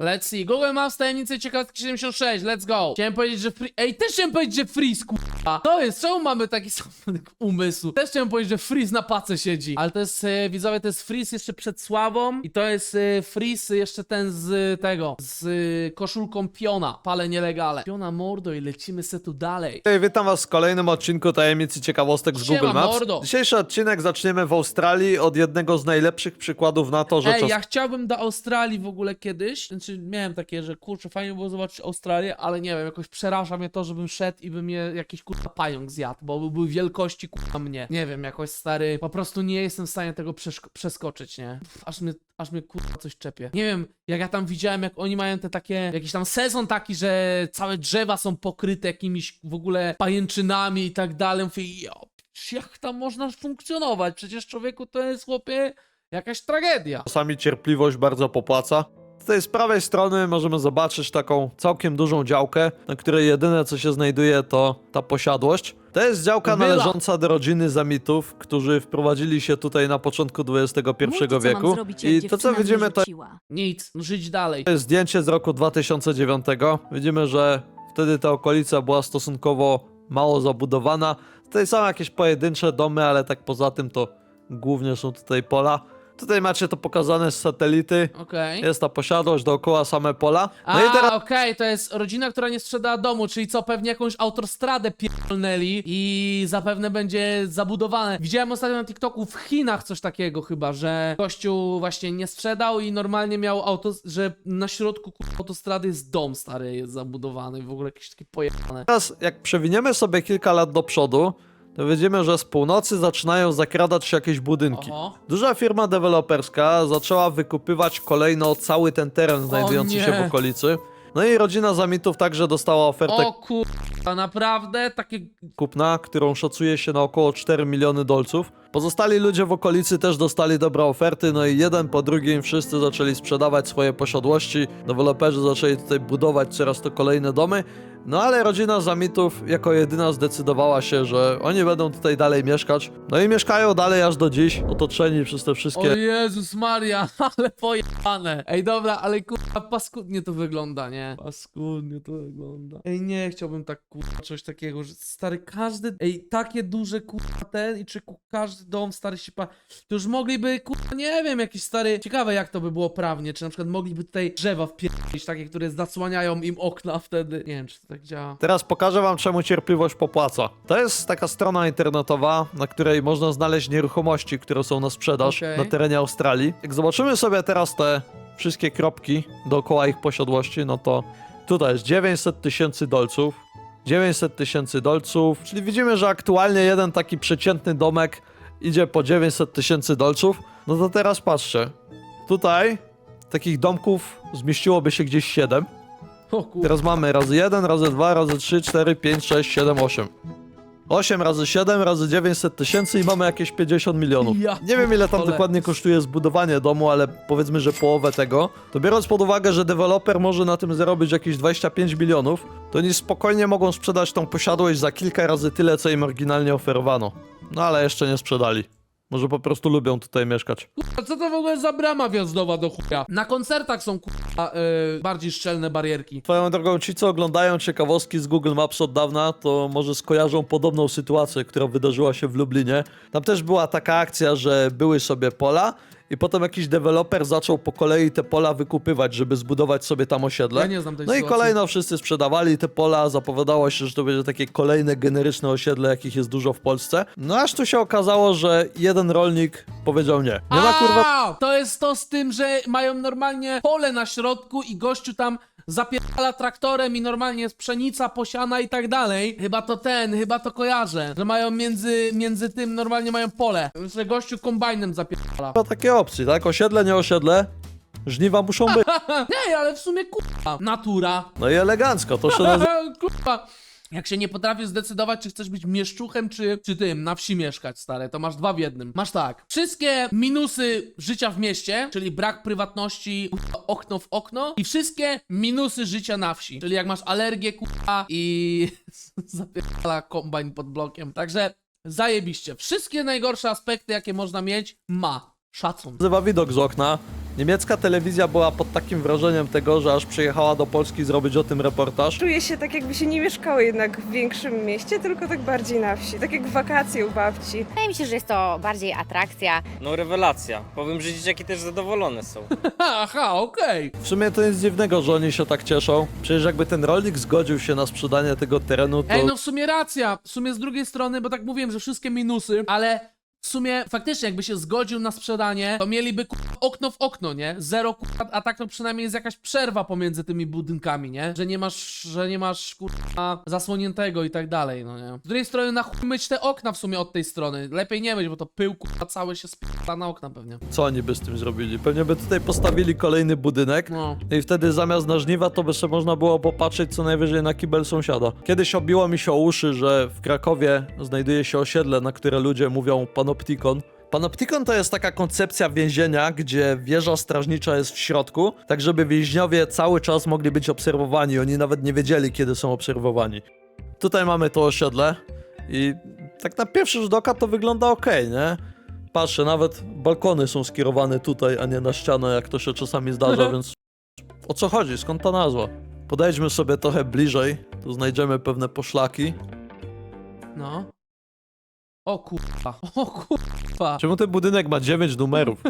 Let's see. Google Maps tajemnicy ciekawostki 76. Let's go. Chciałem powiedzieć, że free... Ej, też chciałem powiedzieć, że freeze, kurwa. To jest, czemu mamy taki sam umysł? Też chciałem powiedzieć, że freeze na pace siedzi. Ale to jest, e, widzowie, to jest freeze jeszcze przed sławą i to jest e, freeze jeszcze ten z tego, z e, koszulką piona. Pale nielegale. Piona mordo i lecimy se tu dalej. Hej, witam was w kolejnym odcinku Tajemnic i Ciekawostek z Siema, Google Maps. mordo. Dzisiejszy odcinek zaczniemy w Australii od jednego z najlepszych przykładów na to, że Ej, czas... ja chciałbym do Australii w ogóle kiedyś. Znaczy, miałem takie, że kurczę, fajnie było zobaczyć Australię, ale nie wiem, jakoś przeraża mnie to, żebym szedł i by mnie jakiś kurwa pająk zjadł, bo byłby wielkości kurwa mnie. Nie wiem, jakoś stary, po prostu nie jestem w stanie tego przeskoczyć, nie? Pff, aż mnie, aż mnie kurwa coś czepie. Nie wiem, jak ja tam widziałem, jak oni mają te takie, jakiś tam sezon taki, że całe drzewa są pokryte jakimiś w ogóle pajęczynami i tak dalej. Mówię, ja, jak tam można funkcjonować? Przecież człowieku to jest, chłopie, jakaś tragedia. czasami cierpliwość bardzo popłaca. Tutaj z prawej strony możemy zobaczyć taką całkiem dużą działkę, na której jedyne co się znajduje to ta posiadłość. To jest działka Wyla. należąca do rodziny Zamitów, którzy wprowadzili się tutaj na początku XXI Mówcie, co wieku. Zrobić, jak I to co dziewczyna mnie widzimy to rzuciła. Nic, żyć dalej. To jest zdjęcie z roku 2009. Widzimy, że wtedy ta okolica była stosunkowo mało zabudowana. Tutaj są jakieś pojedyncze domy, ale tak poza tym to głównie są tutaj pola. Tutaj macie to pokazane z satelity. Okej. Jest ta posiadłość dookoła same pola. No A, teraz okej, to jest rodzina, która nie sprzedała domu, czyli co, pewnie jakąś autostradę pierdolnęli i zapewne będzie zabudowane. Widziałem ostatnio na TikToku w Chinach coś takiego chyba, że gościu właśnie nie sprzedał i normalnie miał auto, że na środku kurwa, autostrady jest dom stary, jest zabudowany, w ogóle jakieś takie pojebane. Teraz, jak przewiniemy sobie kilka lat do przodu, to widzimy, że z północy zaczynają zakradać się jakieś budynki. Oho. Duża firma deweloperska zaczęła wykupywać kolejno cały ten teren znajdujący się w okolicy. No i rodzina Zamitów także dostała ofertę O kurwa, naprawdę? Takie... kupna, którą szacuje się na około 4 miliony dolców. Pozostali ludzie w okolicy też dostali dobre oferty, no i jeden po drugim wszyscy zaczęli sprzedawać swoje posiadłości. Deweloperzy zaczęli tutaj budować coraz to kolejne domy. No ale rodzina Zamitów jako jedyna zdecydowała się, że oni będą tutaj dalej mieszkać. No i mieszkają dalej aż do dziś, otoczeni przez te O wszystkie Jezus Maria, ale pojebane. Ej, dobra, ale kurwa paskudnie to wygląda, nie? Paskudnie to wygląda. Ej, nie chciałbym tak kurwa czegoś takiego, że stary każdy, ej, takie duże kurwa ten i czy ku- każdy dom stary się pa... To już mogliby kurwa, nie wiem, jakiś stary, ciekawe jak to by było prawnie, czy na przykład mogliby tutaj drzewa wpierdolić takie, które zasłaniają im okna wtedy. Nie wiem, czy to tak działa. Teraz pokażę wam, czemu cierpliwość popłaca. To jest taka strona internetowa, na której można znaleźć nieruchomości, które są na sprzedaż Okej. na terenie Australii. Jak zobaczymy sobie teraz te wszystkie kropki dookoła ich posiadłości, no to tutaj jest 900 tysięcy dolców. 900 tysięcy dolców, czyli widzimy, że aktualnie jeden taki przeciętny domek idzie po 900 tysięcy dolców. No to teraz patrzcie. Tutaj takich domków zmieściłoby się gdzieś 7. O. Teraz mamy razy 1, razy 2, razy 3, 4, 5, 6, 7, 8. 8 razy 7 razy 900 tysięcy i mamy jakieś 50 milionów. Ja Nie wiem ile tam pierdolę. dokładnie kosztuje zbudowanie domu, ale powiedzmy, że połowę tego. To biorąc pod uwagę, że deweloper może na tym zarobić jakieś 25 milionów, to oni spokojnie mogą sprzedać tą posiadłość za kilka razy tyle, co im oryginalnie oferowano. No ale jeszcze nie sprzedali. Może po prostu lubią tutaj mieszkać. A co to w ogóle za brama wjazdowa do chuja? Na koncertach są kurwa yy, bardziej szczelne barierki. Swoją drogą, ci co oglądają ciekawostki z Google Maps od dawna, to może skojarzą podobną sytuację, która wydarzyła się w Lublinie. Tam też była taka akcja, że były sobie pola i potem jakiś deweloper zaczął po kolei te pola wykupywać, żeby zbudować sobie tam osiedle. Ja nie znam tej no i sytuacji. kolejno wszyscy sprzedawali te pola, zapowiadało się, że to będzie takie kolejne generyczne osiedle, jakich jest dużo w Polsce. No aż tu się okazało, że jeden rolnik powiedział nie. Nie ma kurwa A, to jest to z tym, że mają normalnie pole na środku i gościu tam zapierdala traktorem i normalnie jest pszenica, posiana i tak dalej. Chyba to ten, chyba to kojarzę. Że mają między, między tym normalnie mają pole. Że gościu kombajnem zapierdala. takie opcji, tak? Osiedle, nie osiedle. Żniwa muszą być. Nie, ale w sumie kurwa. Natura. No i elegancko, to się nazywa kurwa. Jak się nie potrafisz zdecydować, czy chcesz być mieszczuchem, czy, czy tym, na wsi mieszkać, stare, to masz dwa w jednym. Masz tak, wszystkie minusy życia w mieście, czyli brak prywatności, kurwa, okno w okno i wszystkie minusy życia na wsi, czyli jak masz alergię, kurwa, i zapierdala kombajn pod blokiem. Także zajebiście. Wszystkie najgorsze aspekty, jakie można mieć, ma. Szacun. nazywa widok z okna. Niemiecka telewizja była pod takim wrażeniem tego, że aż przyjechała do Polski zrobić o tym reportaż. Czuję się tak, jakby się nie mieszkało jednak w większym mieście, tylko tak bardziej na wsi. Tak jak wakacje u babci. Wydaje mi się, że jest to bardziej atrakcja. No rewelacja. Powiem, że dzieciaki też zadowolone są. Aha, okej. W sumie to nic dziwnego, że oni się tak cieszą. Przecież jakby ten rolnik zgodził się na sprzedanie tego terenu, to... Ej, no w sumie racja. W sumie z drugiej strony, bo tak mówiłem, że wszystkie minusy, ale w sumie faktycznie jakby się zgodził na sprzedanie, to mieliby kurwa, okno w okno, nie? Zero kurwa, a tak to przynajmniej jest jakaś przerwa pomiędzy tymi budynkami, nie? Że nie masz, że nie masz kurwa zasłoniętego i tak dalej, no nie? Z drugiej strony na chuj myć te okna w sumie od tej strony. Lepiej nie myć, bo to pył kurwa cały się spada na okna pewnie. Co oni by z tym zrobili? Pewnie by tutaj postawili kolejny budynek. No. I wtedy zamiast na żniwa to by sobie można było popatrzeć co najwyżej na kibel sąsiada. Kiedyś obiło mi się o uszy, że w Krakowie znajduje się osiedle, na które ludzie mówią panoptikon. Panoptikon to jest taka koncepcja więzienia, gdzie wieża strażnicza jest w środku, tak żeby więźniowie cały czas mogli być obserwowani. Oni nawet nie wiedzieli, kiedy są obserwowani. Tutaj mamy to osiedle i tak na pierwszy rzut oka to wygląda ok, nie? Patrzę, nawet balkony są skierowane tutaj, a nie na ścianę, jak to się czasami zdarza, więc o co chodzi? Skąd ta nazwa? Podejdźmy sobie trochę bliżej, tu znajdziemy pewne poszlaki. No. O kurwa, o kurwa. Czemu ten budynek ma 9 numerów?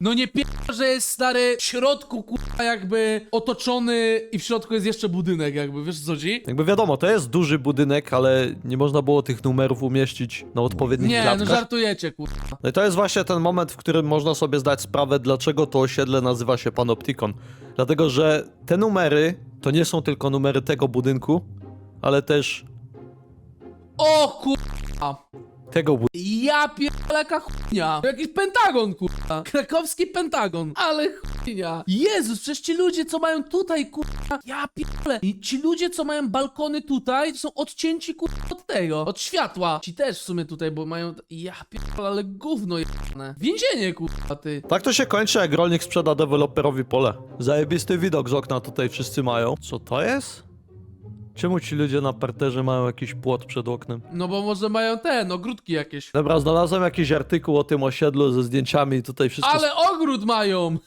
No nie pier... że jest stary w środku kurwa jakby otoczony i w środku jest jeszcze budynek jakby, wiesz co chodzi? Jakby wiadomo, to jest duży budynek, ale nie można było tych numerów umieścić na odpowiednich Nie, klatkach. no żartujecie kurwa. No i to jest właśnie ten moment, w którym można sobie zdać sprawę, dlaczego to osiedle nazywa się Panoptikon. Dlatego, że te numery to nie są tylko numery tego budynku, ale też O kurwa. Tego budynku. Ja pierdolę jaka chujnia. To jakiś pentagon kurwa. Krakowski pentagon. Ale chujnia. Jezus, przecież ci ludzie co mają tutaj kurwa. Ja pierdolę. I ci ludzie co mają balkony tutaj są odcięci kurwa od tego. Od światła. Ci też w sumie tutaj, bo mają... Ja pierdolę, ale gówno jebane. Więzienie kurwa ty. Tak to się kończy, jak rolnik sprzeda deweloperowi pole. Zajebisty widok z okna tutaj wszyscy mają. Co to jest? Czemu ci ludzie na parterze mają jakiś płot przed oknem? No bo może mają te, ogródki jakieś. Dobra, znalazłem jakiś artykuł o tym osiedlu ze zdjęciami, tutaj wszystko... Ale ogród mają!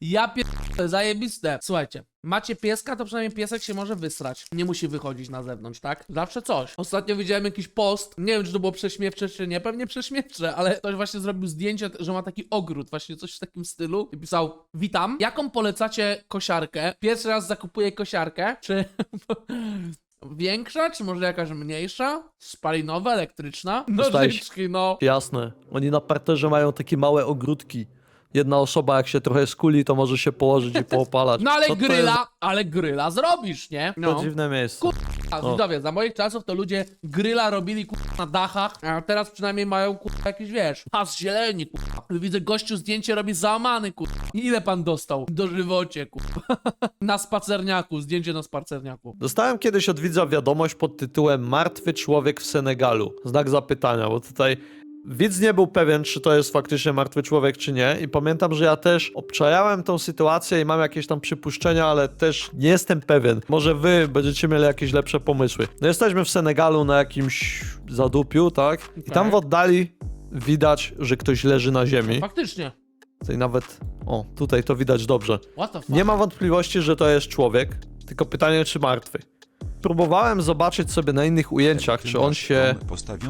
Ja pierdolę, zajebiste. Słuchajcie, macie pieska, to przynajmniej piesek się może wysrać. Nie musi wychodzić na zewnątrz, tak? Zawsze coś. Ostatnio widziałem jakiś post, nie wiem czy to było prześmiewcze czy nie, pewnie prześmiewcze, ale ktoś właśnie zrobił zdjęcie, że ma taki ogród, właśnie coś w takim stylu i pisał, witam, jaką polecacie kosiarkę? Pierwszy raz zakupuję kosiarkę, czy... Większa, czy może jakaś mniejsza? Spalinowa, elektryczna? Dostałeś- Nożyczki, no. Jasne. Oni na parterze mają takie małe ogródki. Jedna osoba, jak się trochę skuli, to może się położyć i poopalać. No ale Co to jest gryla, ale gryla zrobisz, nie? za No. dziwne miejsce. Kur- A, widzowie, za moich czasów to ludzie gryla robili kurwa na dachach, a teraz przynajmniej mają kurwa jakiś, wiesz, pas zieleni, kurwa. Widzę gościu zdjęcie robi załamany, kurwa. Ile pan dostał? Do żywocie, kurwa. Na spacerniaku, zdjęcie na spacerniaku. Dostałem kiedyś od widza wiadomość pod tytułem Martwy człowiek w Senegalu. Znak zapytania, bo tutaj widz nie był pewien, czy to jest faktycznie martwy człowiek, czy nie. I pamiętam, że ja też obczajałem tą sytuację i mam jakieś tam przypuszczenia, ale też nie jestem pewien. Może wy będziecie mieli jakieś lepsze pomysły. No jesteśmy w Senegalu na jakimś zadupiu, tak? I tam Tak. w oddali widać, że ktoś leży na ziemi. Faktycznie. Tutaj nawet... O, tutaj to widać dobrze. What the fuck? Nie ma wątpliwości, że to jest człowiek, tylko pytanie, czy martwy. Próbowałem zobaczyć sobie na innych ujęciach, czy on się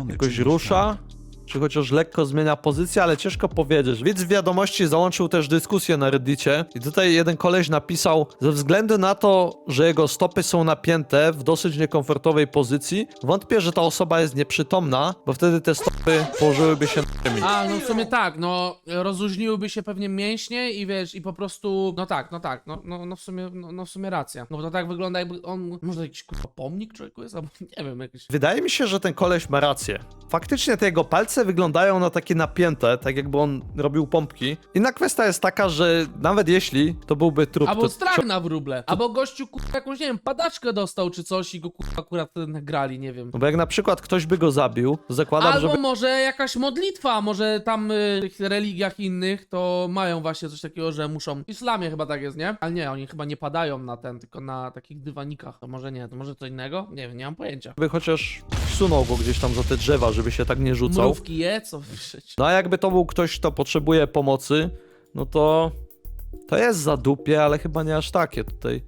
jakoś rusza, czy chociaż lekko zmienia pozycję, ale ciężko powiedzieć. Widz w wiadomości załączył też dyskusję na Reddicie i tutaj jeden koleś napisał, ze względu na to, że jego stopy są napięte w dosyć niekomfortowej pozycji, wątpię, że ta osoba jest nieprzytomna, bo wtedy te stopy położyłyby się na ziemi. A, no w sumie tak, no rozluźniłyby się pewnie mięśnie i wiesz, i po prostu, no tak, no tak, no, no, no w sumie, no, no w sumie racja. No bo to tak wygląda jakby on, może jakiś kurwa pomnik człowieku jest, albo nie wiem, jakiś... Wydaje mi się, że ten koleś ma rację. Faktycznie te jego palce wyglądają na takie napięte, tak jakby on robił pompki. Inna kwestia jest taka, że nawet jeśli to byłby trup, Albo to strach na wróble. Albo gościu kurwa jakąś, nie wiem, padaczkę dostał czy coś i go kurwa akurat nagrali, nie wiem. No bo jak na przykład ktoś by go zabił, to zakładam, Albo że może jakaś modlitwa, może tam y, w tych religiach innych to mają właśnie coś takiego, że muszą. W islamie chyba tak jest, nie? Ale nie, oni chyba nie padają na ten, tylko na takich dywanikach. To może nie, to może co innego? Nie wiem, nie mam pojęcia. by chociaż wsunął go gdzieś tam za te drzewa, żeby się tak nie rzucał. Mrówki je, co życiu. No a jakby to był ktoś, kto potrzebuje pomocy, no to to jest zadupie, ale chyba nie aż takie. Tutaj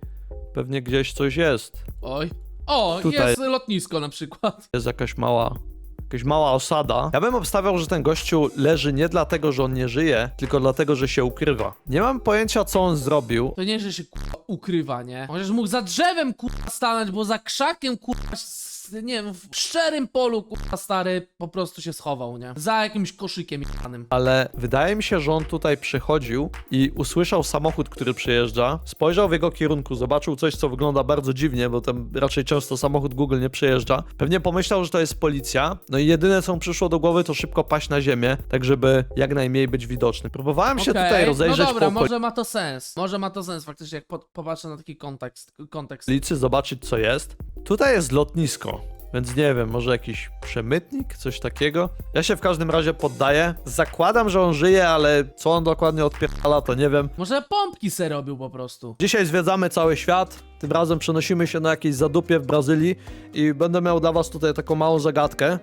pewnie gdzieś coś jest. Oj. O, Tutaj. jest lotnisko na przykład. Jest jakaś mała, jakaś mała osada. Ja bym obstawiał, że ten gościu leży nie dlatego, że on nie żyje, tylko dlatego, że się ukrywa. Nie mam pojęcia, co on zrobił. To nie, że się kurwa ukrywa, nie? Chociaż mógł za drzewem kurwa stanąć, bo za krzakiem kurwa, s- nie wiem, w szczerym polu kurwa stary po prostu się schował, nie? Za jakimś koszykiem janym. Ale wydaje mi się, że on tutaj przychodził i usłyszał samochód, który przyjeżdża, spojrzał w jego kierunku, zobaczył coś, co wygląda bardzo dziwnie, bo tam raczej często samochód Google nie przyjeżdża. Pewnie pomyślał, że to jest policja, no i jedyne, co mu przyszło do głowy, to szybko paść na ziemię, tak żeby jak najmniej być widoczny. Próbowałem się Okej, tutaj rozejrzeć no dobra, po może ma to sens. Może ma to sens faktycznie, jak po, popatrzę na taki kontekst. kontekst. zobaczyć, co jest. Tutaj jest lotnisko. Więc nie wiem, może jakiś przemytnik, coś takiego. Ja się w każdym razie poddaję. Zakładam, że on żyje, ale co on dokładnie odpierdala, to nie wiem. Może pompki se robił po prostu. Dzisiaj zwiedzamy cały świat. Tym razem przenosimy się na jakieś zadupie w Brazylii i będę miał dla was tutaj taką małą zagadkę.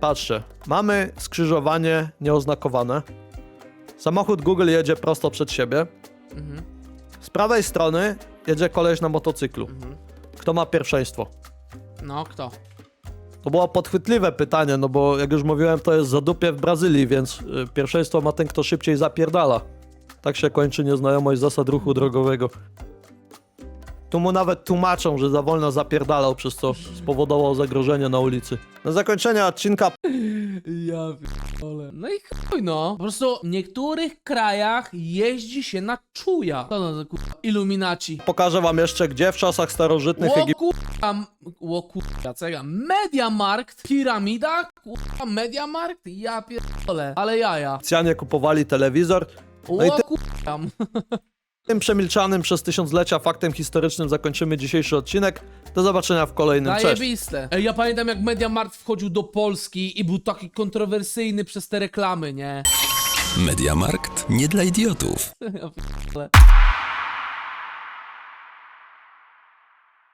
Patrzcie, mamy skrzyżowanie nieoznakowane. Samochód Google jedzie prosto przed siebie. Mhm, Z prawej strony jedzie koleś na motocyklu. mhm. Kto ma pierwszeństwo? No, kto? To było podchwytliwe pytanie, no bo jak już mówiłem, to jest zadupie w Brazylii, więc y, pierwszeństwo ma ten, kto szybciej zapierdala. Tak się kończy nieznajomość zasad ruchu drogowego. Tu mu nawet tłumaczą, że za wolno zapierdalał, przez co spowodował zagrożenie na ulicy. Na zakończenie odcinka Ja pierdolę. No i chuj no. Po prostu w niektórych krajach jeździ się na czuja. To no, to kurwa, iluminaci. pokażę wam jeszcze, gdzie w czasach starożytnych O Egiptu kurwa, m- o kurwa, cega. Mediamarkt, piramida, kurwa, Mediamarkt, ja pierdolę. Ale jaja. Egipcjanie kupowali telewizor. No i O ty- kurwa. Tym przemilczanym przez tysiąclecia faktem historycznym zakończymy dzisiejszy odcinek. Do zobaczenia w kolejnym. Cześć! Zajebiste. Ej, ja pamiętam jak Mediamarkt wchodził do Polski i był taki kontrowersyjny przez te reklamy, nie? Mediamarkt nie dla idiotów. Ja pierdolę.